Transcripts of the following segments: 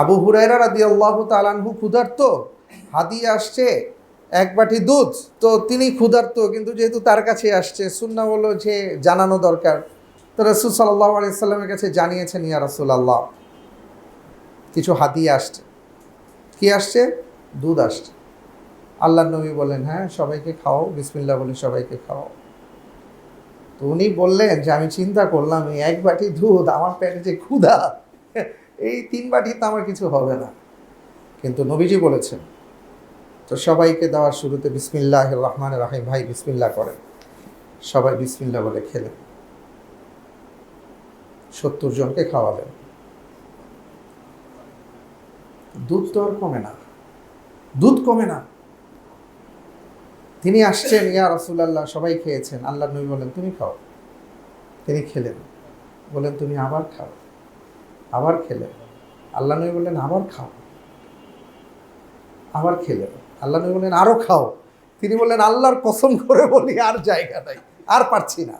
আবু হুরাইরা রাদি আল্লাহ তালানহু ক্ষুধার্ত, হাদিয়ে আসছে এক বাটি দুধ, তো তিনি ক্ষুধার্ত, কিন্তু যেহেতু তার কাছে আসছে, সুন্না বলল যে জানানো দরকার। তো রসুল সাল্লাহ আলাইসাল্লামের কাছে জানিয়েছেন, ইয়া রসুল আল্লাহ কিছু হাতিয়ে আসছে। কি আসছে? দুধ আসছে। আল্লাহ নবী বলেন হ্যাঁ সবাইকে খাও বিসমিল্লা বলে সবাইকে খাও তো উনি বললেন যে, আমি চিন্তা করলাম, এই এক বাটি দুধ, আমার পেটে যে ক্ষুধা এই তিন বাটি আমার কিছু হবে না। কিন্তু নবীজি বলেছেন, তো সবাইকে দেওয়ার শুরুতে বিসমিল্লাহ রহমান রাহিম, ভাই বিসমিল্লা করেন। সবাই বিসমিল্লা বলে খেলেন। সত্তর জনকে খাওয়ালেন। দুধ তো আর কমে না। দুধ কমে না। তিনি আসছেন, ইয়া রসুল্লাহ সবাই খেয়েছেন। আল্লাহ নবী বলেন তুমি খাও। তিনি খেলেন। বলেন তুমি আবার খাও। আবার খেলে। আল্লাহ নবী বললেন, আবার খাও। আবার খেলে। আল্লাহ নবী বললেন আরও খাও। তিনি বললেন, আল্লাহর কসম করে বলি, আর জায়গা নাই, আর পারছি না।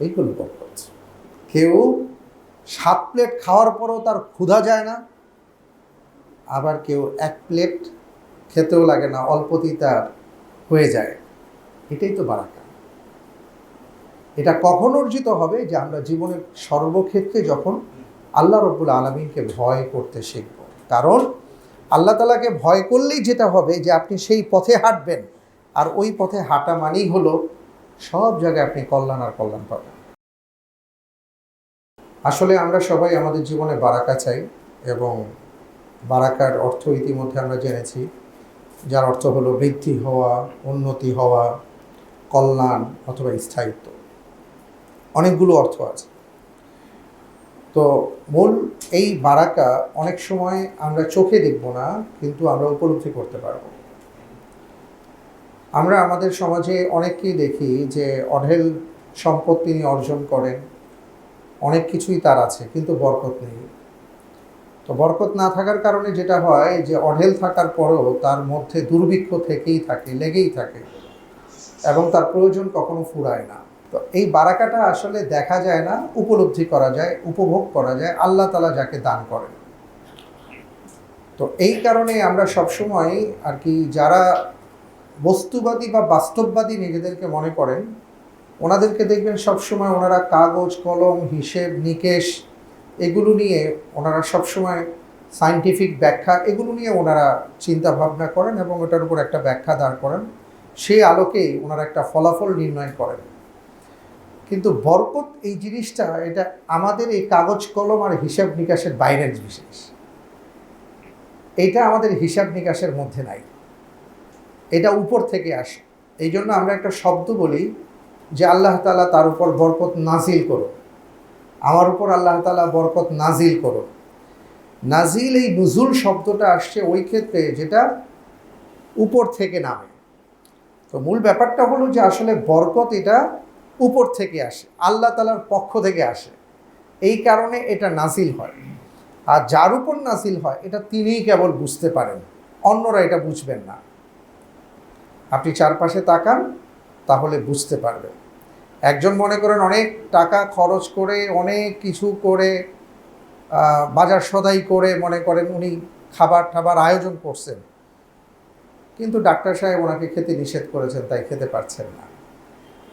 এইগুলো বরকত কেউ সাত প্লেট খাওয়ার পরও তার ক্ষুধা যায় না, আবার কেউ এক প্লেট খেতেও লাগে না, অল্পতেই তার হয়ে যায়। এটাই তো বারাকা। এটা কখন অর্জিত হবে যে আমরা জীবনের সর্বক্ষেত্রে যখন আল্লাহ রব্বুল আলমিনকে ভয় করতে শিখব। কারণ আল্লাহ তালাকে ভয় করলেই যেটা হবে যে আপনি সেই পথে হাঁটবেন। আর ওই পথে হাঁটা মানেই হলো সব জায়গায় আপনি কল্যাণ আর কল্যাণ পাবেন। আসলে আমরা সবাই আমাদের জীবনে বারাকা চাই এবং বারাকার অর্থ ইতিমধ্যে আমরা জেনেছি। যার অর্থ হলো বৃদ্ধি হওয়া, উন্নতি হওয়া, কল্যাণ অথবা স্থায়িত্ব। অনেকগুলো অর্থ আছে। তো মূল এই বারাকা অনেক সময় আমরা চোখে দেখব না, কিন্তু আমরা উপলব্ধি করতে পারব। আমরা আমাদের সমাজে অনেককেই দেখি যে অঢেল সম্পদ তিনি অর্জন করেন, অনেক কিছুই তার আছে, কিন্তু বরকত নেই। তো বরকত না থাকার কারণে যেটা হয় যে অঢেল থাকার পরও তার মধ্যে দুর্ভিক্ষ থেকেই থাকে, লেগেই থাকে এবং তার প্রয়োজন কখনো ফুরায় না। তো এই বারাকাটা আসলে দেখা যায় না, উপলব্ধি করা যায়, উপভোগ করা যায়, আল্লাহ তালা যাকে দান করেন। তো এই কারণে আমরা সবসময় আর কি যারা বস্তুবাদী বা বাস্তববাদী নিজেদেরকে মনে করেন, ওনাদেরকে দেখবেন সবসময় ওনারা কাগজ, কলম, হিসেব, নিকেশ, এগুলো নিয়ে ওনারা সবসময় সাইন্টিফিক ব্যাখ্যা, এগুলো নিয়ে ওনারা চিন্তা ভাবনা করেন এবং ওটার উপর একটা ব্যাখ্যা দাঁড় করেন। সেই আলোকেই ওনারা একটা ফলাফল নির্ণয় করেন। কিন্তু বরকত এই জিনিসটা, এটা আমাদের এই কাগজ, কলম আর হিসাব নিকাশের বাইরের বিশেষ। এটা আমাদের হিসাব নিকাশের মধ্যে নাই। এটা উপর থেকে আসে। এই জন্য আমরা একটা শব্দ বলি যে আল্লাহ তালা তার উপর বরকত নাজিল করো আমার উপর আল্লাহ তালা বরকত নাজিল করো নাজিল এই নুজুল শব্দটা আসছে ওই ক্ষেত্রে যেটা উপর থেকে নামে। তো মূল ব্যাপারটা হলো যে আসলে বরকত এটা উপর থেকে আসে, আল্লাহ তালার পক্ষ থেকে আসে। এই কারণে এটা নাসিল হয়। আর যার উপর নাসিল হয়, এটা তিনিই কেবল বুঝতে পারেন, অন্যরা এটা বুঝবেন না। আপনি চারপাশে তাকান, তাহলে বুঝতে পারবেন। একজন মনে করেন অনেক টাকা খরচ করে, অনেক কিছু করে বাজার সদাই করে, মনে করেন উনি খাবার টাবার আয়োজন করছেন। কিন্তু ডাক্তার সাহেব ওনাকে খেতে নিষেধ করেছেন, তাই খেতে পারছেন না।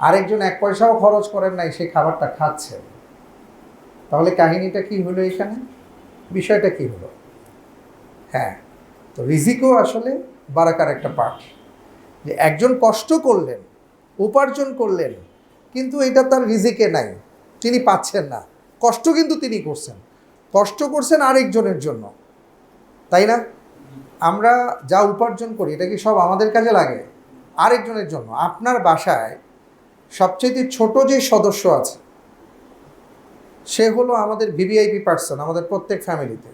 আরেকজন এক পয়সাও খরচ করেন নাই, সেই খাবারটা খাচ্ছেন। তাহলে কাহিনীটা কি হলো এখানে? বিষয়টা কি হলো? হ্যাঁ তো রিজিকও আসলে বারাকার একটা পাঠ। যে একজন কষ্ট করলেন, উপার্জন করলেন, কিন্তু এটা তার রিজিকে নাই, তিনি পাচ্ছেন না। কষ্ট কিন্তু তিনি করছেন, কষ্ট করছেন আরেকজনের জন্য। তাই না? আমরা যা উপার্জন করি, এটা কি সব আমাদের কাজে লাগে? আরেকজনের জন্য। আপনার বাসায় সবচেয়ে ছোট যে সদস্য আছে, সে হলো আমাদের ভিভিআইপি পার্সন, আমাদের প্রত্যেক ফ্যামিলিতে।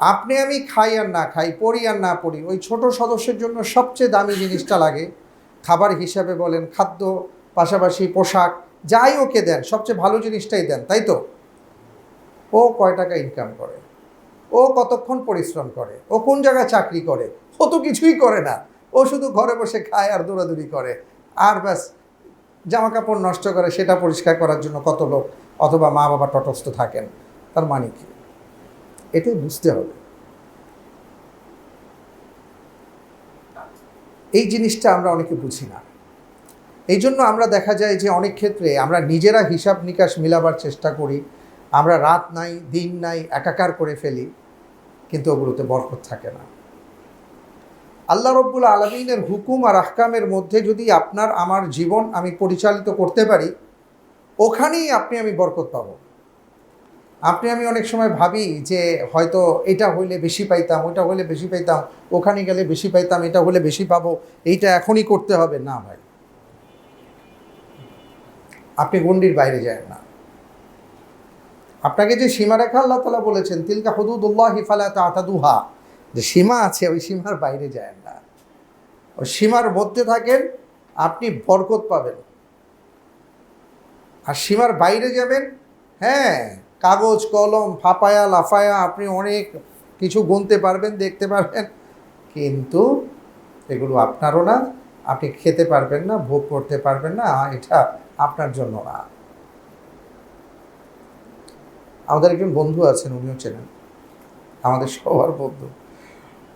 আপনি আমি খাই আর না খাই, পড়ি আর না পড়ি, ওই ছোট সদস্যের জন্য সবচেয়ে দামি জিনিসটা লাগে খাবার হিসাবে বলেন, খাদ্য, পাশাপাশি পোশাক, যাই ওকে দেন, সবচেয়ে ভালো জিনিসটাই দেন, তাই তো? ও কয় টাকা ইনকাম করে? ও কতক্ষণ পরিশ্রম করে? ও কোন জায়গায় চাকরি করে? ও তো কিছুই করে না। ও শুধু ঘরে বসে খায় আর দৌড়াদৌড়ি করে। আর ব্যাস জামা কাপড় নষ্ট করে সেটা পরিষ্কার করার জন্য কত লোক অথবা মা বাবা তটস্থ থাকেন, তার মানে কি? এটাই বুঝতে হবে। এই জিনিসটা আমরা অনেকে বুঝি না। এই জন্য আমরা দেখা যায় যে অনেক ক্ষেত্রে আমরা নিজেরা হিসাব নিকাশ মিলাবার চেষ্টা করি, আমরা রাত নাই, দিন নাই একাকার করে ফেলি, কিন্তু ওগুলোতে বরকত থাকে না। আল্লাহ রব্বুল আলমিনের হুকুম আর আহকামের মধ্যে যদি আপনার, আমার জীবন আমি পরিচালিত করতে পারি, ওখানেই আপনি আমি বরকত পাব। আপনি, আমি অনেক সময় ভাবি যে হয়তো এটা হইলে বেশি পাইতাম, ওটা হইলে বেশি পাইতাম, ওখানে গেলে বেশি পাইতাম, এটা হলে বেশি পাবো, এইটা এখনই করতে হবে। না ভাই। আপনি গণ্ডির বাইরে যায় না। আপনাকে যে সীমারেখা আল্লাহ তালা বলেছেন, তিলকা হদুদুল্লাহ হিফালা তাতাদুহা। যে সীমা আছে, ওই সীমার বাইরে যায় না। ওই সীমার মধ্যে থাকেন, আপনি বরকত পাবেন। আর সীমার বাইরে যাবেন হ্যাঁ কাগজ, কলম, ফাপায়া, লাফায়া, আপনি অনেক কিছু গুনতে পারবেন, দেখতে পারবেন, কিন্তু এগুলো আপনারও না, আপনি খেতে পারবেন না, ভোগ করতে পারবেন না, এটা আপনার জন্য না। আমাদের একজন বন্ধু আছেন, উনিও চেনেন, আমাদের সবার বন্ধু।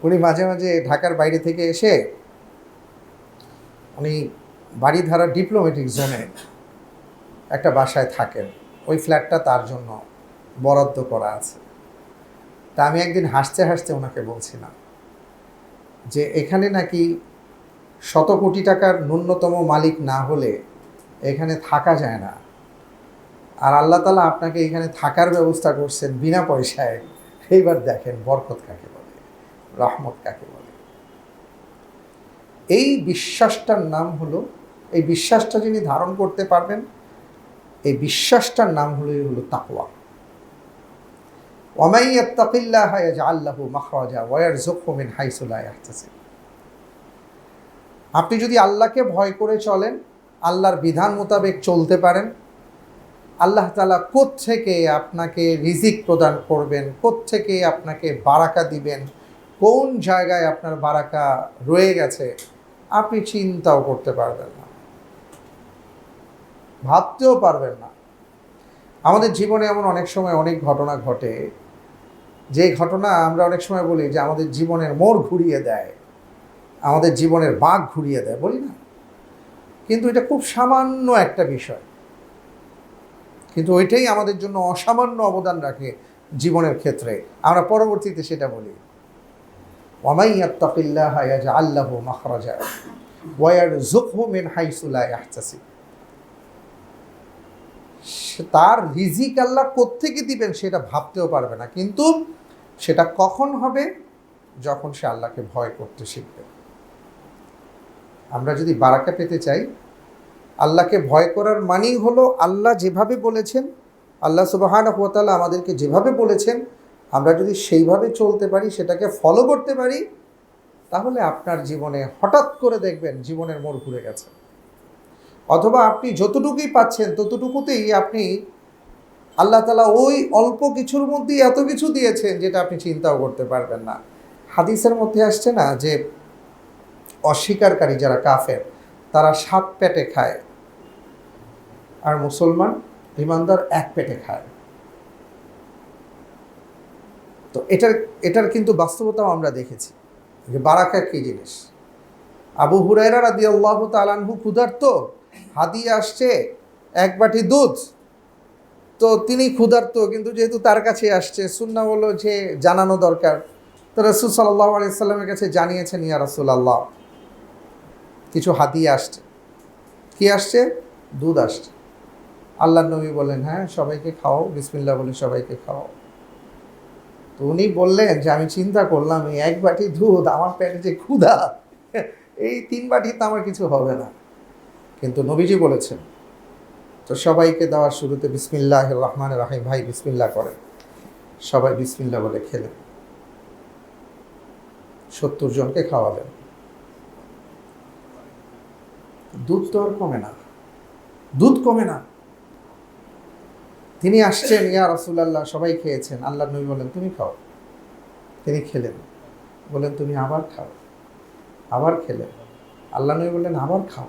উনি মাঝে মাঝে ঢাকার বাইরে থেকে এসে উনি বাড়িধারা ডিপ্লোম্যাটিক জোনে একটা বাসায় থাকেন। ওই ফ্ল্যাটটা তার জন্য বরাদ্দ করা আছে। তা আমি একদিন হাসতে হাসতে ওনাকে বলছিলাম যে, এখানে নাকি শত কোটি টাকার ন্যূনতম মালিক না হলে এখানে থাকা যায় না। আর আল্লাহ তালা আপনাকে এখানে থাকার ব্যবস্থা করছেন বিনা পয়সায়। এইবার দেখেন বরকত কাকে রহমত কাকে বলে? এই বিশ্বাসটার নাম হলো, এই বিশ্বাসটা যিনি ধারণ করতে পারবেন, এই বিশ্বাসটার নাম হলোই হলো তাকওয়া। ওমাই ইয়াত্তাকিল্লাহ ইয়াজআল্লাহু মাখরাজা ওয়া ইয়ারযুকহু মিন হাইসু লা ইয়াহতাসিব আপনি যদি আল্লাহকে ভয় করে চলেন, আল্লাহর বিধান মোতাবেক চলতে পারেন, আল্লাহ তালা থেকে আপনাকে রিজিক প্রদান করবেন থেকে আপনাকে বারাকা দিবেন কোন জায়গায় আপনার বারাকা রয়ে গেছে, আপনি চিন্তাও করতে পারবেন না। ভাবতেও পারবেন না। আমাদের জীবনে এমন অনেক সময় অনেক ঘটনা ঘটে, যে ঘটনা আমরা অনেক সময় বলি যে আমাদের জীবনের মোড় ঘুরিয়ে দেয়, আমাদের জীবনের বাঘ ঘুরিয়ে দেয়, বলি না? কিন্তু এটা খুব সামান্য একটা বিষয়। কিন্তু ওইটাই আমাদের জন্য অসামান্য অবদান রাখে জীবনের ক্ষেত্রে। আমরা পরবর্তীতে সেটা বলি। ওয়ামাইয়াত্তাকিল্লাহ আল্লাহ মাখরাজা ওয়ার জুকহু মিন হাইসুলা ইয়াহতাসিব। তার রিজিক আল্লাহ কোত্থেকে দিবেন সেটা ভাবতেও পারবে না। কিন্তু সেটা কখন হবে? যখন সে আল্লাহকে ভয় করতে শিখবে। আমরা যদি বারাকা পেতে চাই, আল্লাহকে ভয় করার মানেই হলো আল্লাহ যেভাবে বলেছেন, আল্লাহ সুবাহান হাতালা আমাদেরকে যেভাবে বলেছেন আমরা যদি সেইভাবে চলতে পারি, সেটাকে ফলো করতে পারি, তাহলে আপনার জীবনে হঠাৎ করে দেখবেন জীবনের মোড় ঘুরে গেছে। অথবা আপনি যতটুকুই পাচ্ছেন, ততটুকুতেই আপনি আল্লাহ তালা ওই অল্প কিছুর মধ্যেই এত কিছু দিয়েছেন, যেটা আপনি চিন্তাও করতে পারবেন না। হাদিসের মধ্যে আসছে না যে, অস্বীকারী যারা কাফের, তারা সাত পেটে খায়। আর মুসলমান, ইমানদার এক পেটে খায়। তো এটার এটার কিন্তু বাস্তবতাও আমরা দেখেছি যে বারাকা কী জিনিস? আবু হুরাইরা রাদি আল্লাহ তালানহু ক্ষুধার্ত, হাদিয়ে আসছে এক বাটি দুধ। তো তিনি ক্ষুধার্ত, কিন্তু যেহেতু তার কাছে আসছে সুন্না বলল যে জানানো দরকার। তো রসুল সাল্লাহ আলাইসাল্লামের কাছে জানিয়েছেন, ইয়া রসুল আল্লাহ কিছু হাতিয়ে আসছে। কি আসছে? দুধ আসছে। আল্লাহ নবী বলেন হ্যাঁ সবাইকে খাও বিসমিল্লা বলে সবাইকে খাও তো উনি বললেন যে, আমি চিন্তা করলাম, এই এক বাটি দুধ আমার পেটে যে ক্ষুধা, এই তিন বাটি তো আমার কিছু হবে না। কিন্তু নবীজি বলেছেন, তো সবাইকে দেওয়ার শুরুতে বিসমিল্লাহ রহমান রাহিম, ভাই বিসমিল্লা করেন। সবাই বিসমিল্লা বলে খেলেন। সত্তর জনকে খাওয়ালেন। দুধ তো আর কমে না। দুধ কমে না। তিনি আসছেন, ইয়া রসুল্লাহ সবাই খেয়েছেন। আল্লাহ নবী বলেন তুমি খাও। তিনি খেলেন। বলেন তুমি আবার খাও। আবার খেলেন। আল্লাহ নবী বললেন, আবার খাও।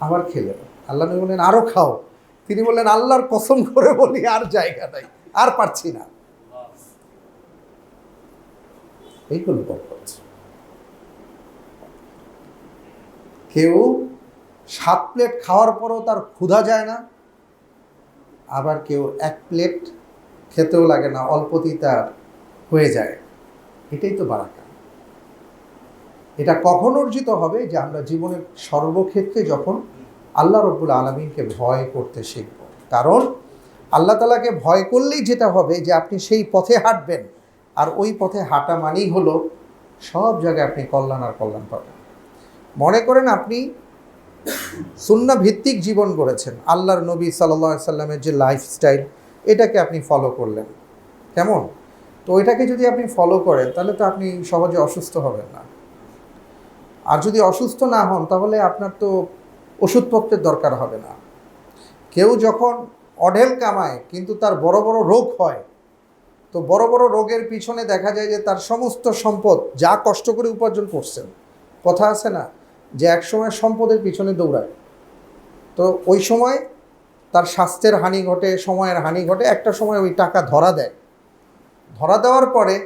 আবার খেলেন। আল্লাহ নবী বললেন আরও খাও। তিনি বললেন, আল্লাহর কসম করে বলি, আর জায়গা নাই, আর পারছি না। এইগুলো বরকত কেউ সাত প্লেট খাওয়ার পরেও তার ক্ষুধা যায় না। আবার কেউ এক প্লেট খেতেও লাগে না, অল্পতেই তার হয়ে যায়। এটাই তো বারাকা। এটা কখন অর্জিত হবে যে আমরা জীবনের সর্বক্ষেত্রে যখন আল্লাহ রব্বুল আলমিনকে ভয় করতে শিখব। কারণ আল্লাহ তালাকে ভয় করলেই যেটা হবে যে আপনি সেই পথে হাঁটবেন। আর ওই পথে হাঁটা মানেই হলো সব জায়গায় আপনি কল্যাণ আর কল্যাণ পাবেন। মনে করেন আপনি সুন্না ভিত্তিক জীবন গড়েছেন। আল্লাহর নবী সাল্লা সাল্লামের যে লাইফস্টাইল এটাকে আপনি ফলো করলেন। কেমন? তো এটাকে যদি আপনি ফলো করেন, তাহলে তো আপনি সহজে অসুস্থ হবেন না। আর যদি অসুস্থ না হন, তাহলে আপনার তো ওষুধপত্রের দরকার হবে না। কেউ যখন অঢেল কামায়, কিন্তু তার বড় বড় রোগ হয়, তো বড় বড় রোগের পিছনে দেখা যায় যে তার সমস্ত সম্পদ যা কষ্ট করে উপার্জন করছেন, কথা আছে না? যে এক সময় সম্পদের পিছনে দৌড়ায়। তো ওই সময় তার স্বাস্থ্যের হানি ঘটে, সময়ের হানি ঘটে, একটা সময় ওই টাকা ধরা দেয়। ধরা দেওয়ার পরে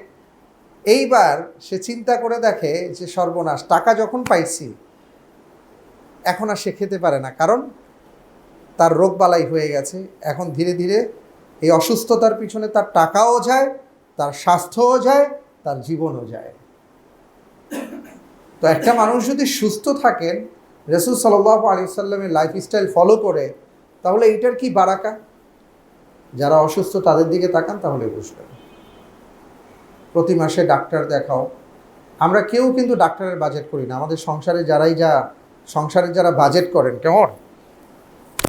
এইবার সে চিন্তা করে দেখে যে সর্বনাশ, টাকা যখন পাইছি, এখন আর সে খেতে পারে না। কারণ তার রোগবালাই হয়ে গেছে। এখন ধীরে ধীরে এই অসুস্থতার পিছনে তার টাকাও যায়, তার স্বাস্থ্যও যায়, তার জীবনও যায়। তো একটা মানুষ যদি সুস্থ থাকেন, রসুল সাল্লাহ আলী সাল্লামের লাইফস্টাইল ফলো করে, তাহলে এইটার কি বারাকা? যারা অসুস্থ তাদের দিকে তাকান, তাহলে বুঝবেন। প্রতি মাসে ডাক্তার দেখাও। আমরা কেউ কিন্তু ডাক্তারের বাজেট করি না। আমাদের সংসারে যারাই যা, সংসারে যারা বাজেট করেন, কেমন?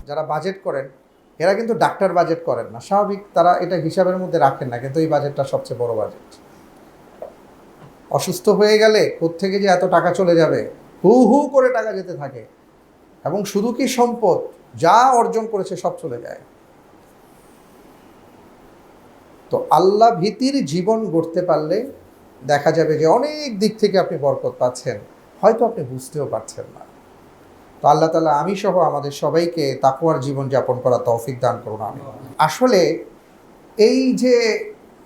যারা বাজেট করেন, এরা কিন্তু ডাক্তার বাজেট করেন না। স্বাভাবিক তারা এটা হিসাবের মধ্যে রাখেন না, কিন্তু এই বাজেটটা সবচেয়ে বড় বাজেট অসুস্থ হয়ে গেলে থেকে যে এত টাকা চলে যাবে? হু হু করে টাকা যেতে থাকে। এবং শুধু কি সম্পদ? যা অর্জন করেছে সব চলে যায়। তো আল্লাহ ভীতির জীবন গড়তে পারলে দেখা যাবে যে অনেক দিক থেকে আপনি বরকত পাচ্ছেন। হয়তো আপনি বুঝতেও পারছেন না। তো আল্লাহ তালা আমি সহ আমাদের সবাইকে তাকুয়ার জীবন যাপন করা তৌফিক দান করুন আমি আসলে এই যে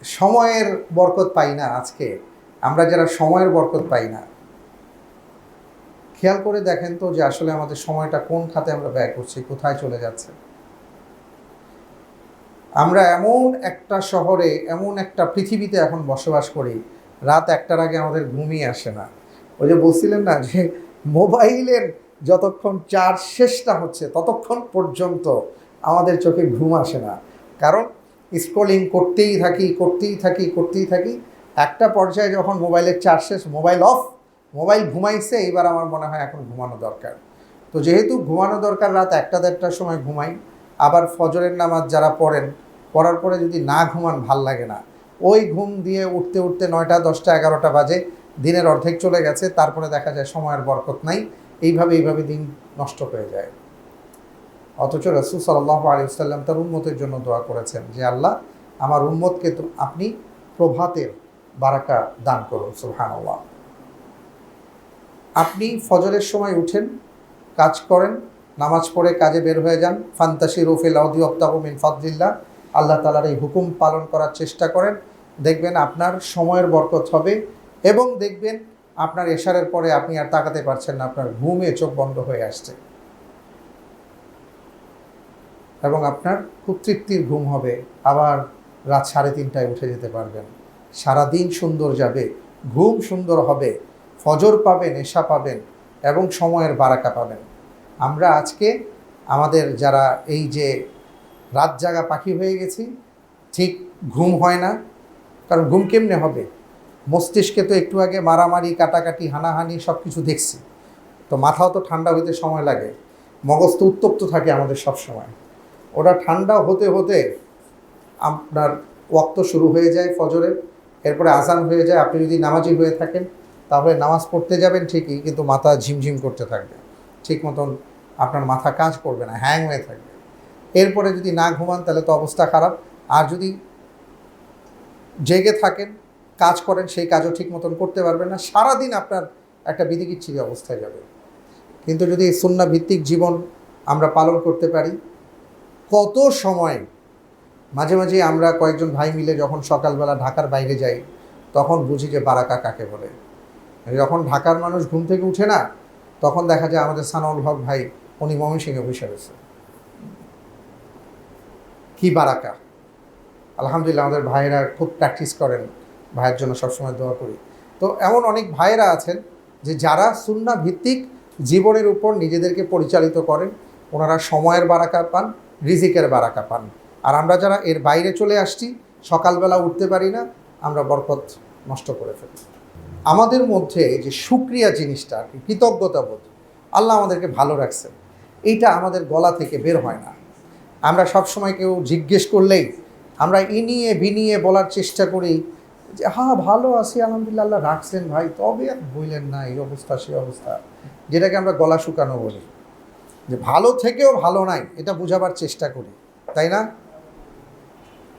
সময়ের বরকত পাই না আজকে আমরা যারা সময়ের বরকত পাই না, খেয়াল করে দেখেন তো যে আসলে আমাদের সময়টা কোন খাতে আমরা ব্যয় করছি, কোথায় চলে যাচ্ছে। আমরা এমন একটা শহরে, এমন একটা পৃথিবীতে এখন বসবাস করি, রাত একটার আগে আমাদের ঘুমিয়ে আসে না। ওই যে বলছিলেন না যে মোবাইলের যতক্ষণ চার্জ শেষটা হচ্ছে, ততক্ষণ পর্যন্ত আমাদের চোখে ঘুম আসে না। কারণ স্ক্রলিং করতেই থাকি করতেই থাকি করতেই থাকি একটা পর্যায়ে যখন মোবাইলের চার্জ শেষ মোবাইল অফ মোবাইল ঘুমাইছে, এবার আমার মনে হয় এখন ঘুমানো দরকার। তো যেহেতু ঘুমানো দরকার রাত একটা দেড়টার সময় ঘুমাই, আবার ফজরের নামাজ যারা পড়েন, পড়ার পরে যদি না ঘুমান ভালো লাগে না। ওই ঘুম দিয়ে উঠতে উঠতে নয়টা, দশটা, এগারোটা বাজে, দিনের অর্ধেক চলে গেছে, তারপরে দেখা যায় সময়ের বরকত নাই, এইভাবে এইভাবে দিন নষ্ট হয়ে যায়। অথচ রসুল সাল্লাহ আলিয়াল্লাম তার উন্মতের জন্য দোয়া করেছেন যে, আল্লাহ, আমার উন্মতকে আপনি প্রভাতের বারাকা দান করুন সুহান আপনি ফজরের সময় উঠেন, কাজ করেন, নামাজ পড়ে কাজে বের হয়ে যান ফান্তাসি রফিল আউদি অফতাহমিন ফদলিল্লাহ, আল্লাহ তালার এই হুকুম পালন করার চেষ্টা করেন, দেখবেন আপনার সময়ের বরকত হবে এবং দেখবেন আপনার এশারের পরে আপনি আর তাকাতে পারছেন না, আপনার ঘুমে চোখ বন্ধ হয়ে আসছে। এবং আপনার খুব তৃপ্তির ঘুম হবে, আবার রাত সাড়ে তিনটায় উঠে যেতে পারবেন। সারাদিন সুন্দর যাবে, ঘুম সুন্দর হবে, ফজর পাবেন, এশা পাবেন এবং সময়ের বারাকা পাবেন। আমরা আজকে আমাদের যারা এই যে রাত জাগা পাখি হয়ে গেছি, ঠিক ঘুম হয় না, কারণ ঘুম কেমনে হবে? মস্তিষ্কে তো একটু আগে মারামারি, কাটাকাটি, হানাহানি সব কিছু দেখছি। তো মাথাও তো ঠান্ডা হইতে সময় লাগে, মগজ তো উত্তপ্ত থাকে আমাদের সব সময় ওটা ঠান্ডা হতে হতে আপনার ওক্ত শুরু হয়ে যায় ফজরের এরপরে আজান হয়ে যায়, আপনি যদি নামাজি হয়ে থাকেন, তাহলে নামাজ পড়তে যাবেন ঠিকই, কিন্তু মাথা ঝিমঝিম করতে থাকবে। ঠিক মতন আপনার মাথা কাজ করবে না হ্যাং হয়ে থাকবে। এরপরে যদি না ঘুমান, তাহলে তো অবস্থা খারাপ। আর যদি জেগে থাকেন, কাজ করেন, সেই কাজও ঠিক মতন করতে পারবেন না। সারাদিন আপনার একটা বিধিকিচ্ছিরি অবস্থায় যাবে। কিন্তু যদি সুন্না ভিত্তিক জীবন আমরা পালন করতে পারি, কত সময় মাঝে মাঝে আমরা কয়েকজন ভাই মিলে যখন সকালবেলা ঢাকার বাইরে যাই, তখন বুঝি যে বারাকা কাকে বলে। যখন ঢাকার মানুষ ঘুম থেকে উঠে না, তখন দেখা যায় আমাদের সানাউল হক ভাই, উনি ময়মনসিংহে বসে রয়েছে। কি বারাকা? আলহামদুলিল্লাহ, আমাদের ভাইয়েরা খুব প্র্যাকটিস করেন। ভাইয়ের জন্য সবসময় দোয়া করি। তো এমন অনেক ভাইয়েরা আছেন যে যারা সুন্না ভিত্তিক জীবনের উপর নিজেদেরকে পরিচালিত করেন, ওনারা সময়ের বারাকা পান, রিজিকের বারাকা পান। আর আমরা যারা এর বাইরে চলে আসছি, সকালবেলা উঠতে পারি না, আমরা বরকত নষ্ট করে ফেলি। আমাদের মধ্যে যে সুক্রিয়া জিনিসটা আর কি কৃতজ্ঞতা বোধ আল্লাহ আমাদেরকে ভালো রাখছেন। এইটা আমাদের গলা থেকে বের হয় না। আমরা সবসময় কেউ জিজ্ঞেস করলেই আমরা এ নিয়ে বিনিয়ে বলার চেষ্টা করি যে হ্যাঁ ভালো আছি, আলহামদুলিল্লাহ রাখছেন ভাই। তবে আর বললেন না, এই অবস্থা সেই অবস্থা। যেটাকে আমরা গলা শুকানো বলি। যে ভালো থেকেও ভালো নাই, এটা বোঝাবার চেষ্টা করি, তাই না?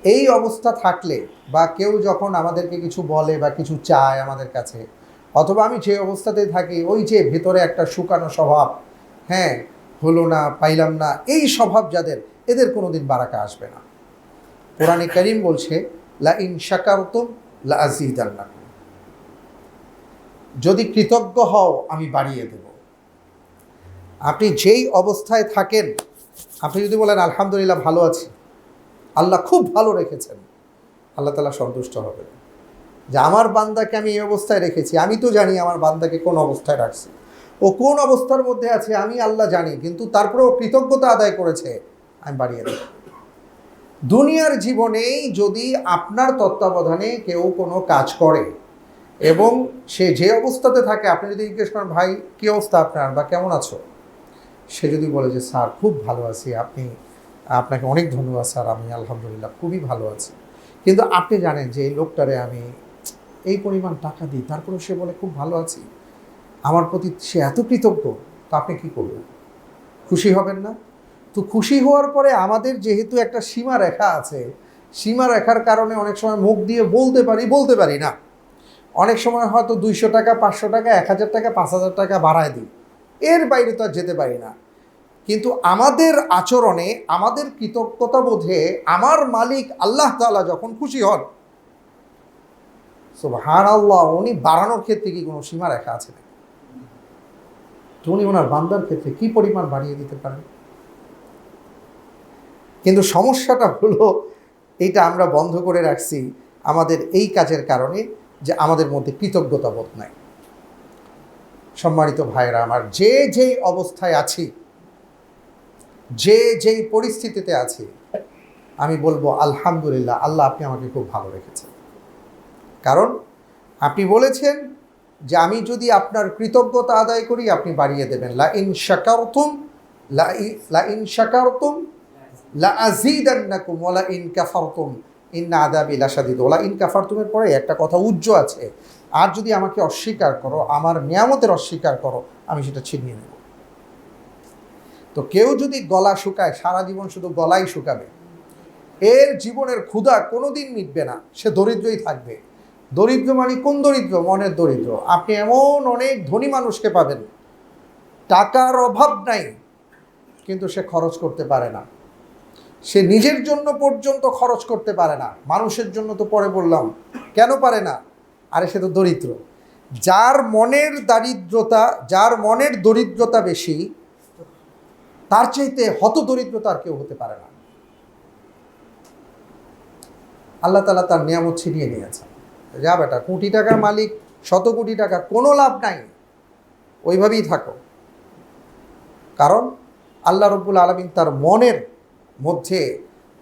এই অবস্থা থাকলে বা কেউ যখন আমাদেরকে কিছু বলে বা কিছু চায় আমাদের কাছে, অথবা আমি যে অবস্থাতে থাকি, ওই যে ভেতরে একটা শুকানো স্বভাব হ্যাঁ হলো না, পাইলাম না, এই স্বভাব যাদের, এদের কোনো দিন বারাকা আসবে না। কোরআনে করিম বলছে লা ইন শাকারতুম লা আজিদান্নাকুম যদি কৃতজ্ঞ হও, আমি বাড়িয়ে দেব। আপনি যেই অবস্থায় থাকেন, আপনি যদি বলেন, আলহামদুলিল্লাহ, ভালো আছি। আল্লাহ খুব ভালো রেখেছেন। আল্লাহ তালা সন্তুষ্ট হবে যে আমার বান্দাকে আমি এই অবস্থায় রেখেছি, আমি তো জানি আমার বান্দাকে কোন অবস্থায় রাখছি। ও কোন অবস্থার মধ্যে আছে আমি আল্লাহ জানি, কিন্তু তারপরেও কৃতজ্ঞতা আদায় করেছে, আমি বাড়িয়ে দেব। দুনিয়ার জীবনেই যদি আপনার তত্ত্বাবধানে কেউ কোনো কাজ করে এবং সে যে অবস্থাতে থাকে, আপনি যদি জিজ্ঞেস করেন, ভাই, কী অবস্থা আপনার? বা কেমন আছো? সে যদি বলে যে, স্যার, খুব ভালো আছি, আপনি আপনাকে অনেক ধন্যবাদ স্যার, আমি আলহামদুলিল্লাহ খুবই ভালো আছি। কিন্তু আপনি জানেন যে এই লোকটারে আমি এই পরিমাণ টাকা দিই তারপরে সে বলে, খুব ভালো আছি। আমার প্রতি সে এত কৃতজ্ঞ, তা আপনি কী করবেন? খুশি হবেন না? তো খুশি হওয়ার পরে আমাদের যেহেতু একটা সীমা রেখা আছে, সীমা রেখার কারণে অনেক সময় মুখ দিয়ে বলতে পারি বলতে পারি না। অনেক সময় হয়তো দুইশো টাকা, পাঁচশো টাকা, এক হাজার টাকা, পাঁচ হাজার টাকা বাড়ায় দিই। এর বাইরে তো আর যেতে পারি না। কিন্তু আমাদের আচরণে, আমাদের কৃতজ্ঞতা বোধে আমার মালিক আল্লাহ তালা যখন খুশি হন হার আল্লাহ উনি বাড়ানোর ক্ষেত্রে কি কোনো সীমা রেখা আছে তো উনি ওনার বান্দার ক্ষেত্রে কি পরিমাণ বাড়িয়ে দিতে পারেন? কিন্তু সমস্যাটা হলো এইটা আমরা বন্ধ করে রাখছি আমাদের এই কাজের কারণে যে আমাদের মধ্যে কৃতজ্ঞতা বোধ নাই। সম্মানিত ভাইয়েরা, আমার যে যেই অবস্থায় আছি যে, যেই পরিস্থিতিতে আছি, আমি বলব আলহামদুলিল্লাহ, আল্লাহ আপনি আমাকে খুব ভালো রেখেছেন। কারণ আপনি বলেছেন যে আমি যদি আপনার কৃতজ্ঞতা আদায় করি, আপনি বাড়িয়ে দেবেন। লা ইন শাকারতুম, লা ইন শাকারতুম, লা আজিদান্নাকুম ওয়ালা ইন কাফারতুম। ইন্না লাশাদিদ। ওলা ইন কাফারতুমের পরে একটা কথা উজ্জ্ব আছে। আর যদি আমাকে অস্বীকার করো, আমার নিয়ামতের অস্বীকার করো, আমি সেটা ছিনিয়ে নেব। তো কেউ যদি গলা শুকায়, সারা জীবন শুধু গলাই শুকাবে, এর জীবনের ক্ষুধা কোনো দিন মিটবে না, সে দরিদ্রই থাকবে। দরিদ্র মানে কোন দরিদ্র? মনের দরিদ্র। আপনি এমন অনেক ধনী মানুষকে পাবেন, টাকার অভাব নাই, কিন্তু সে খরচ করতে পারে না। সে নিজের জন্য পর্যন্ত খরচ করতে পারে না, মানুষের জন্য তো পরে বললাম, কেন পারে না? আরে সে তো দরিদ্র। যার মনের দারিদ্রতা, যার মনের দরিদ্রতা বেশি তার চাইতে হত দরিদ্রতা আর কেউ হতে পারে না। আল্লাহ তালা তার নিয়ামত ছিনিয়ে নিয়েছে যা বেটা, কোটি টাকার মালিক, শত কোটি টাকা, কোনো লাভ নাই। ওইভাবেই থাকো। কারণ আল্লাহ রব্বুল আলমিন তার মনের মধ্যে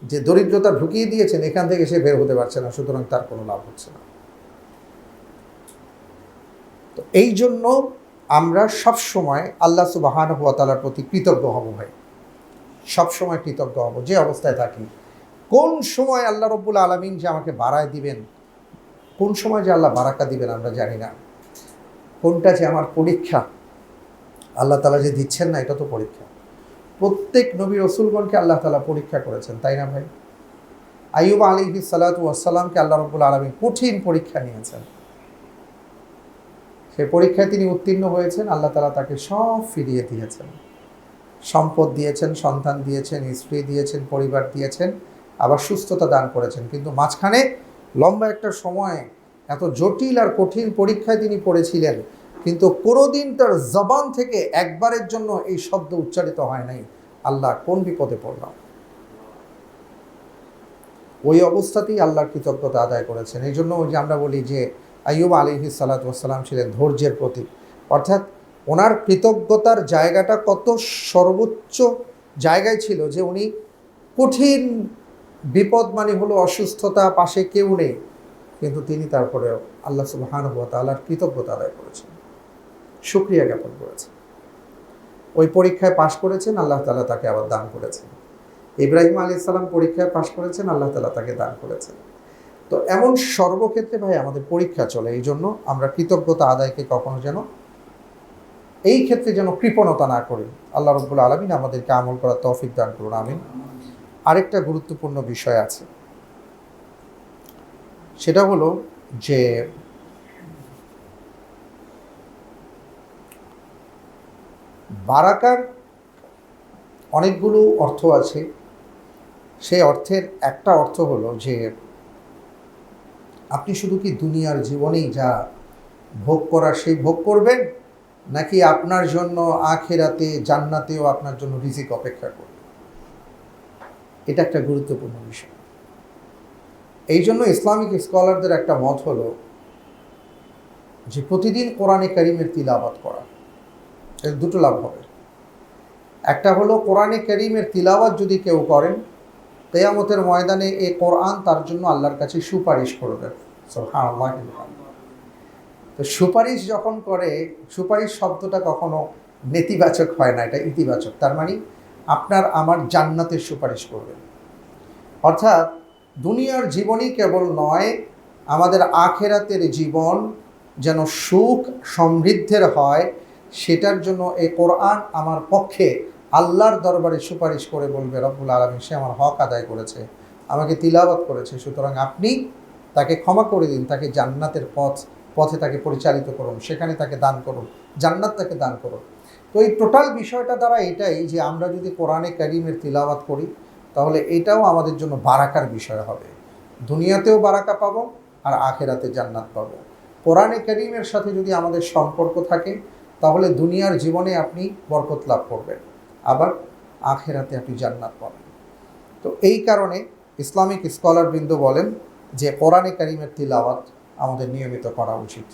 যে দরিদ্রতা ঢুকিয়ে দিয়েছেন, এখান থেকে সে বের হতে পারছে না, সুতরাং তার কোনো লাভ হচ্ছে না। তো এই জন্য আমরা সব সময় আল্লাহ সুবাহান হুয়া তালার প্রতি কৃতজ্ঞ হব ভাই। সব সময় কৃতজ্ঞ হব, যে অবস্থায় থাকি। কোন সময় আল্লাহ রব্বুল আলমিন যে আমাকে বাড়ায় দিবেন, কোন সময় যে আল্লাহ বারাকা দিবেন আমরা জানি না। কোনটা যে আমার পরীক্ষা, আল্লাহ তালা যে দিচ্ছেন না, এটা তো পরীক্ষা। প্রত্যেক নবী রসুলগণকে আল্লাহ তালা পরীক্ষা করেছেন, তাই না ভাই? আইয়ুব আলী সালাতু আল্লাহ রব্বুল আলমী কঠিন পরীক্ষা নিয়েছেন। সেই পরীক্ষায় তিনি উত্তীর্ণ হয়েছেন, আল্লাহ তালা তাকে সব ফিরিয়ে দিয়েছেন। সম্পদ দিয়েছেন, সন্তান দিয়েছেন, স্ত্রী দিয়েছেন, পরিবার দিয়েছেন, আবার সুস্থতা দান করেছেন। কিন্তু মাঝখানে লম্বা একটা সময়, এত জটিল আর কঠিন পরীক্ষায় তিনি পড়েছিলেন, কিন্তু কোনোদিন তার জবান থেকে একবারের জন্য এই শব্দ উচ্চারিত হয় নাই, আল্লাহ কোন বিপদে পড়লাম। ওই অবস্থাতেই আল্লাহর কৃতজ্ঞতা আদায় করেছেন। এই জন্য যে আমরা বলি যে আইয়ুব আলিহি সালাতাম ছিলেন ধৈর্যের প্রতীক। অর্থাৎ ওনার কৃতজ্ঞতার জায়গাটা কত সর্বোচ্চ জায়গায় ছিল যে উনি কঠিন বিপদ মানে হলো অসুস্থতা, পাশে কেউ নেই। কিন্তু তিনি তারপরে আল্লাহ সুবহান তাল্লাহর কৃতজ্ঞতা আদায় করেছেন। সুক্রিয়া জ্ঞাপন করেছেন। ওই পরীক্ষায় পাশ করেছেন, আল্লাহ তালা তাকে আবার দান করেছেন। ইব্রাহিম আলী ইসলাম পরীক্ষায় পাশ করেছেন, আল্লাহ তালা তাকে দান করেছেন। তো এমন সর্বক্ষেত্রে ভাই আমাদের পরীক্ষা চলে, এই জন্য আমরা কৃতজ্ঞতা আদায়কে কখনো যেন এই ক্ষেত্রে যেন কৃপণতা না করি। আল্লাহ রব্বুল আলমিন আমাদেরকে আমল করার তৌফিক দান করুন, আমিন। আরেকটা গুরুত্বপূর্ণ বিষয় আছে। সেটা হলো যে বারাকার অনেকগুলো অর্থ আছে। সেই অর্থের একটা অর্থ হলো যে আপনি শুধু কি দুনিয়ার জীবনেই যা ভোগ করার সেই ভোগ করবেন? নাকি আপনার জন্য আখেরাতে, জান্নাতেও আপনার জন্য রিজিক অপেক্ষা করবে? এটা একটা গুরুত্বপূর্ণ বিষয়। এই জন্য ইসলামিক স্কলারদের একটা মত হলো যে প্রতিদিন কোরআনে করিমের তিলাবাত করা। এর দুটো লাভ হবে। একটা হলো কোরআনে করিমের তিলাওয়াত যদি কেউ করেন কেয়ামতের ময়দানে এ কোরআন তার জন্য আল্লাহর কাছে সুপারিশ করবে। তো সুপারিশ যখন করে, সুপারিশ শব্দটা কখনো নেতিবাচক হয় না, এটা ইতিবাচক। তার মানে আপনার আমার জান্নাতের সুপারিশ করবে। অর্থাৎ দুনিয়ার জীবনই কেবল নয়, আমাদের আখেরাতের জীবন যেন সুখ সমৃদ্ধের হয়, সেটার জন্য এই কোরআন আমার পক্ষে আল্লাহর দরবারে সুপারিশ করে বলবে, রব্বুল আলমী সে আমার হক আদায় করেছে, আমাকে তিলাবত করেছে, সুতরাং আপনি তাকে ক্ষমা করে দিন, তাকে জান্নাতের পথ, পথে তাকে পরিচালিত করুন, সেখানে তাকে দান করুন, জান্নাত তাকে দান করুন। তো এই টোটাল বিষয়টা দ্বারা এটাই যে আমরা যদি কোরআনে করিমের তিলাওয়াত করি, তাহলে এটাও আমাদের জন্য বারাকার বিষয় হবে। দুনিয়াতেও বারাকা পাবো আর আখেরাতে জান্নাত পাবো। কোরআনে করিমের সাথে যদি আমাদের সম্পর্ক থাকে, তাহলে দুনিয়ার জীবনে আপনি বরকত লাভ করবেন। আবার আখেরাতে আপনি জান্নাত পাবেন। তো এই কারণে ইসলামিক স্কলারবৃন্দ বলেন যে কোরআনে করিমের তিলাওয়াত আমাদের নিয়মিত করা উচিত।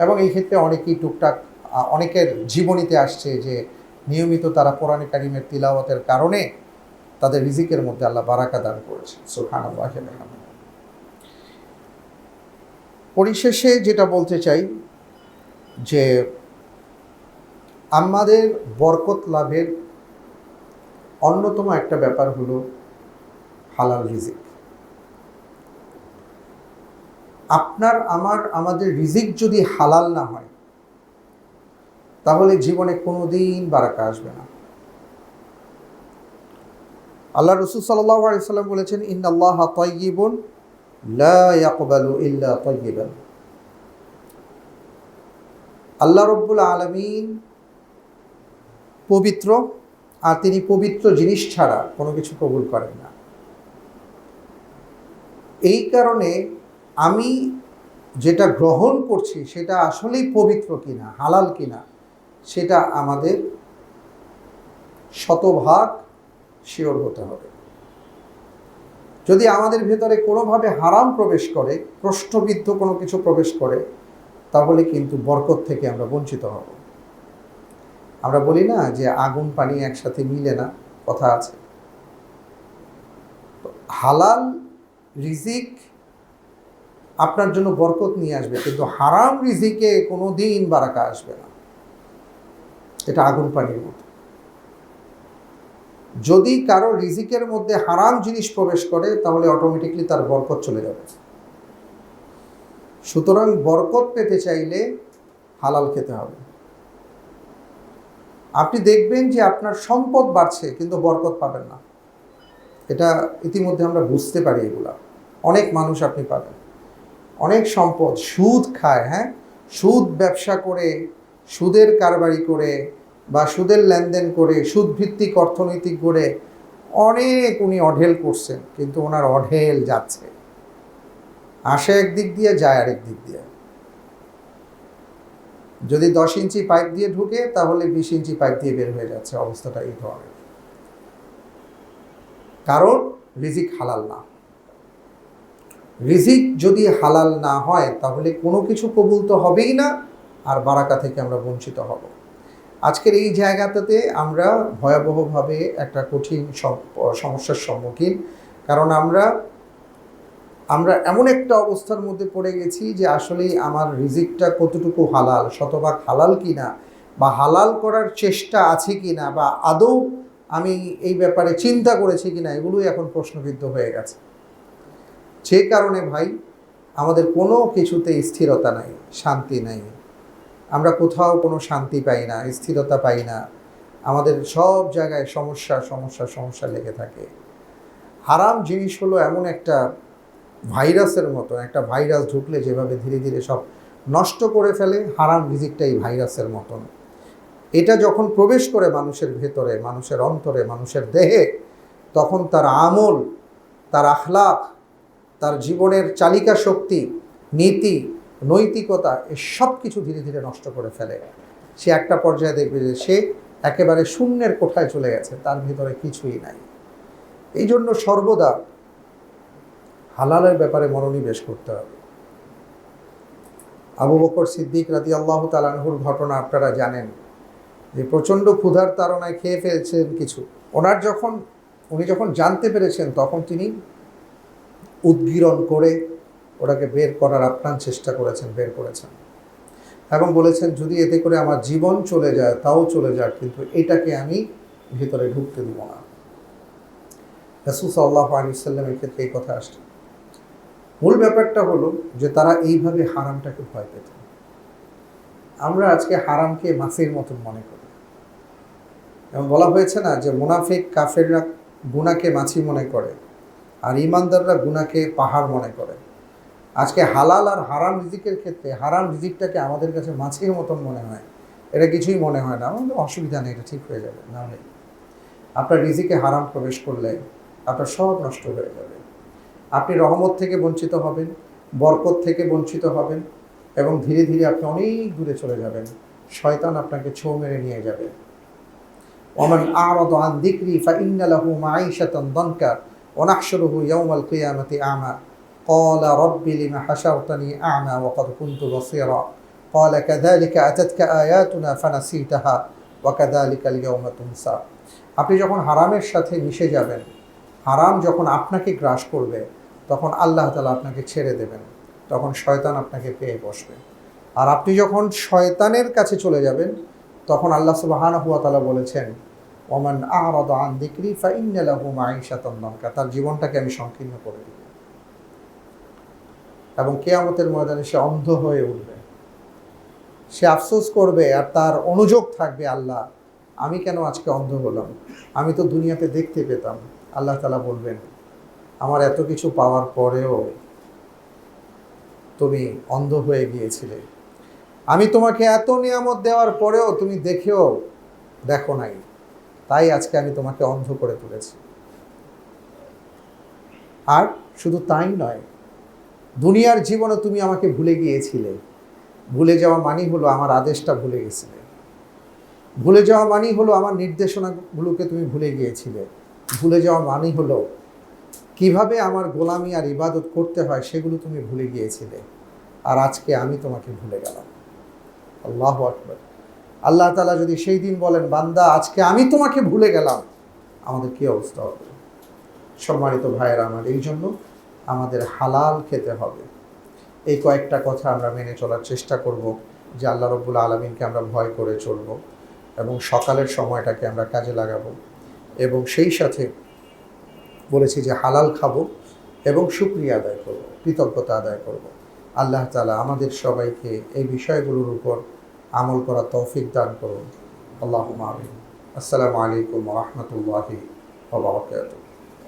এবং এই ক্ষেত্রে অনেকেই টুকটাক অনেকের জীবনীতে আসছে যে নিয়মিত তারা কোরআনে কারিমের তিলাওয়াতের কারণে তাদের রিজিকের মধ্যে আল্লাহ বারাকা দান করেছে সুখান পরিশেষে যেটা বলতে চাই যে আমাদের বরকত লাভের অন্যতম একটা ব্যাপার হলো হালাল রিজিক। আপনার, আমার, আমাদের রিজিক যদি হালাল না হয়, তাহলে জীবনে কোনো দিন বারাকা আসবে না। আল্লাহ রসুল সাল্লাম বলেছেন ইন আল্লাহ আল্লাহ রব্বুল আলমিন পবিত্র আর তিনি পবিত্র জিনিস ছাড়া কোনো কিছু কবুল করেন না। এই কারণে আমি যেটা গ্রহণ করছি সেটা আসলেই পবিত্র কিনা, হালাল কিনা, সেটা আমাদের শতভাগ শিওর হতে হবে। যদি আমাদের ভেতরে কোনোভাবে হারাম প্রবেশ করে, প্রশ্নবিদ্ধ কোনো কিছু প্রবেশ করে, তাহলে কিন্তু বরকত থেকে আমরা বঞ্চিত হব। আমরা বলি না যে আগুন পানি একসাথে মিলে না, কথা আছে। হালাল রিজিক আপনার জন্য বরকত নিয়ে আসবে, কিন্তু হারাম রিজিকে কোনো দিন বারাকা আসবে না। এটা আগুন পানির মতো। যদি কারও রিজিকের মধ্যে হারাম জিনিস প্রবেশ করে, তাহলে অটোমেটিকলি তার বরকত চলে যাবে। সুতরাং বরকত পেতে চাইলে হালাল খেতে হবে। আপনি দেখবেন যে আপনার সম্পদ বাড়ছে, কিন্তু বরকত পাবেন না। এটা ইতিমধ্যে আমরা বুঝতে পারি এগুলা। অনেক মানুষ আপনি পাবেন। অনেক সম্পদ সুদ খায় হ্যাঁ? সুদ ব্যবসা করে, সুদের কারবারি করে বা সুদের লেনদেন করে সুদ ভিত্তিক অর্থনৈতিক করে অনেক উনি অঢেল করছেন, কিন্তু ওনার অঢেল যাচ্ছে। আসে একদিক দিয়ে, যায় আরেক দিক দিয়ে। যদি দশ ইঞ্চি পাইপ দিয়ে ঢুকে, তাহলে বিশ ইঞ্চি পাইপ দিয়ে বের হয়ে যাচ্ছে অবস্থাটা এই ধরনের। কারণ রিজিক হালাল না। রিজিক যদি হালাল না হয়, তাহলে কোনো কিছু কবুল তো হবেই না, আর বারাকা থেকে আমরা বঞ্চিত হব। আজকের এই জায়গাটাতে আমরা ভয়াবহভাবে একটা কঠিন সমস্যার সম্মুখীন, কারণ আমরা আমরা এমন একটা অবস্থার মধ্যে পড়ে গেছি যে আসলেই আমার রিজিকটা কতটুকু হালাল, শতভাগ হালাল কি না বা হালাল করার চেষ্টা আছে কি না বা আদৌ আমি এই ব্যাপারে চিন্তা করেছি কি না এগুলোই এখন প্রশ্নবিদ্ধ হয়ে গেছে। যে কারণে ভাই, আমাদের কোনো কিছুতে স্থিরতা নাই, শান্তি নাই। আমরা কোথাও কোনো শান্তি পাই না, স্থিরতা পাই না। আমাদের সব জায়গায় সমস্যা সমস্যা সমস্যা লেগে থাকে। হারাম জিনিস হলো এমন একটা ভাইরাসের মতো একটা ভাইরাস ঢুকলে যেভাবে ধীরে ধীরে সব নষ্ট করে ফেলে, হারাম রিজিকটা এই ভাইরাসের মতন। এটা যখন প্রবেশ করে মানুষের ভেতরে, মানুষের অন্তরে, মানুষের দেহে, তখন তার আমল, তার আখলাক তার জীবনের চালিকা শক্তি, নীতি, নৈতিকতা, এ সব কিছু ধীরে ধীরে নষ্ট করে ফেলে। সে একটা পর্যায়ে দেখবে যে সে একেবারে শূন্যের কোঠায় চলে গেছে, তার ভিতরে কিছুই নাই। এই জন্য সর্বদা হালালের ব্যাপারে মনোনিবেশ করতে হবে। আবু বকর সিদ্দিক রাদি আল্লাহ তালানহুর ঘটনা আপনারা জানেন যে প্রচণ্ড ক্ষুধার তাড়নায় খেয়ে ফেলছেন কিছু। ওনার যখন, উনি যখন জানতে পেরেছেন, তখন তিনি উদ্গীরণ করে ওটাকে বের করার আপ্রাণ চেষ্টা করেছেন, বের করেছেন। এবং বলেছেন, যদি এতে করে আমার জীবন চলে যায়, তাও চলে যাক, কিন্তু এটাকে আমি ভিতরে ঢুকতে দেব না। রাসুল সাল্লাহ আলী সাল্লামের ক্ষেত্রে এই কথা আসছে। মূল ব্যাপারটা হলো যে তারা এইভাবে হারামটাকে ভয় পেত আমরা আজকে হারামকে মাছের মতন মনে করি। এবং বলা হয়েছে না যে মুনাফিক কাফেররা গুনাকে মাছি মনে করে, আর ইমানদাররা গুনাকে পাহাড় মনে করে। আজকে হালাল আর হারাম রিজিকের ক্ষেত্রে হারাম রিজিকটাকে আমাদের কাছে মাছের মতন মনে হয়। এটা কিছুই মনে হয় না। আমাদের অসুবিধা নেই, এটা ঠিক হয়ে যাবে, না ভাই আপনার রিজিকে হারাম প্রবেশ করলে আপনার সব নষ্ট হয়ে যাবে। আপনি রহমত থেকে বঞ্চিত হবেন বরকত থেকে বঞ্চিত হবেন এবং ধীরে ধীরে আপনি অনেক দূরে চলে যাবেন শয়তান আপনাকে ছো মেরে নিয়ে যাবে ওমান আরদ আন দিকরি فإن له معيشة ضنكا ونحشره يوم القيامة أعمى قال رب لم حشرتني أعمى وقد كنت بصيرا قال كذلك أتتك آياتنا فنسيتها وكذلك اليوم تنسى আপনি যখন হারামের সাথে মিশে যাবেন হারাম যখন আপনাকে গ্রাস করবে তখন আল্লাহ তালা আপনাকে ছেড়ে দেবেন। তখন শয়তান আপনাকে পেয়ে বসবে। আর আপনি যখন শয়তানের কাছে চলে যাবেন, তখন আল্লাহ সুবাহান হুয়া তালা বলেছেন, ওমান আরদ আন দিকরি ফাইনালাহু তার জীবনটাকে আমি সংকীর্ণ করে দিব। এবং কেয়ামতের ময়দানে সে অন্ধ হয়ে উঠবে। সে আফসোস করবে, আর তার অনুযোগ থাকবে, আল্লাহ, আমি কেন আজকে অন্ধ হলাম? আমি তো দুনিয়াতে দেখতে পেতাম। আল্লাহ তালা বলবেন আমার এত কিছু পাওয়ার পরেও তুমি অন্ধ হয়ে গিয়েছিলে। আমি তোমাকে এত নিয়ামত দেওয়ার পরেও তুমি দেখেও দেখো নাই। তাই আজকে আমি তোমাকে অন্ধ করে তুলেছি। আর শুধু তাই নয়, দুনিয়ার জীবনে তুমি আমাকে ভুলে গিয়েছিলে। ভুলে যাওয়া মানি হলো আমার আদেশটা ভুলে গেছিলে। ভুলে যাওয়া মানি হলো আমার নির্দেশনাগুলোকে তুমি ভুলে গিয়েছিলে। ভুলে যাওয়া মানি হলো কীভাবে আমার গোলামি আর ইবাদত করতে হয় সেগুলো তুমি ভুলে গিয়েছিলে। আর আজকে আমি তোমাকে ভুলে গেলাম। আল্লাহ আকবর। আল্লাহ তালা যদি সেই দিন বলেন, বান্দা, আজকে আমি তোমাকে ভুলে গেলাম, আমাদের কি অবস্থা হবে? সম্মানিত ভাইয়েরা আমার, এই জন্য আমাদের হালাল খেতে হবে। এই কয়েকটা কথা আমরা মেনে চলার চেষ্টা করব যে আল্লাহ রব্বুল আলমিনকে আমরা ভয় করে চলব এবং সকালের সময়টাকে আমরা কাজে লাগাবো এবং সেই সাথে বলেছি যে হালাল খাব এবং সুক্রিয়া আদায় করব, কৃতজ্ঞতা আদায় করব। আল্লাহ তালা আমাদের সবাইকে এই বিষয়গুলোর উপর আমল করা তৌফিক দান করুন। আল্লাহ আসসালামু আলাইকুম রহমতুল্লাহি ওবরাকাতুহ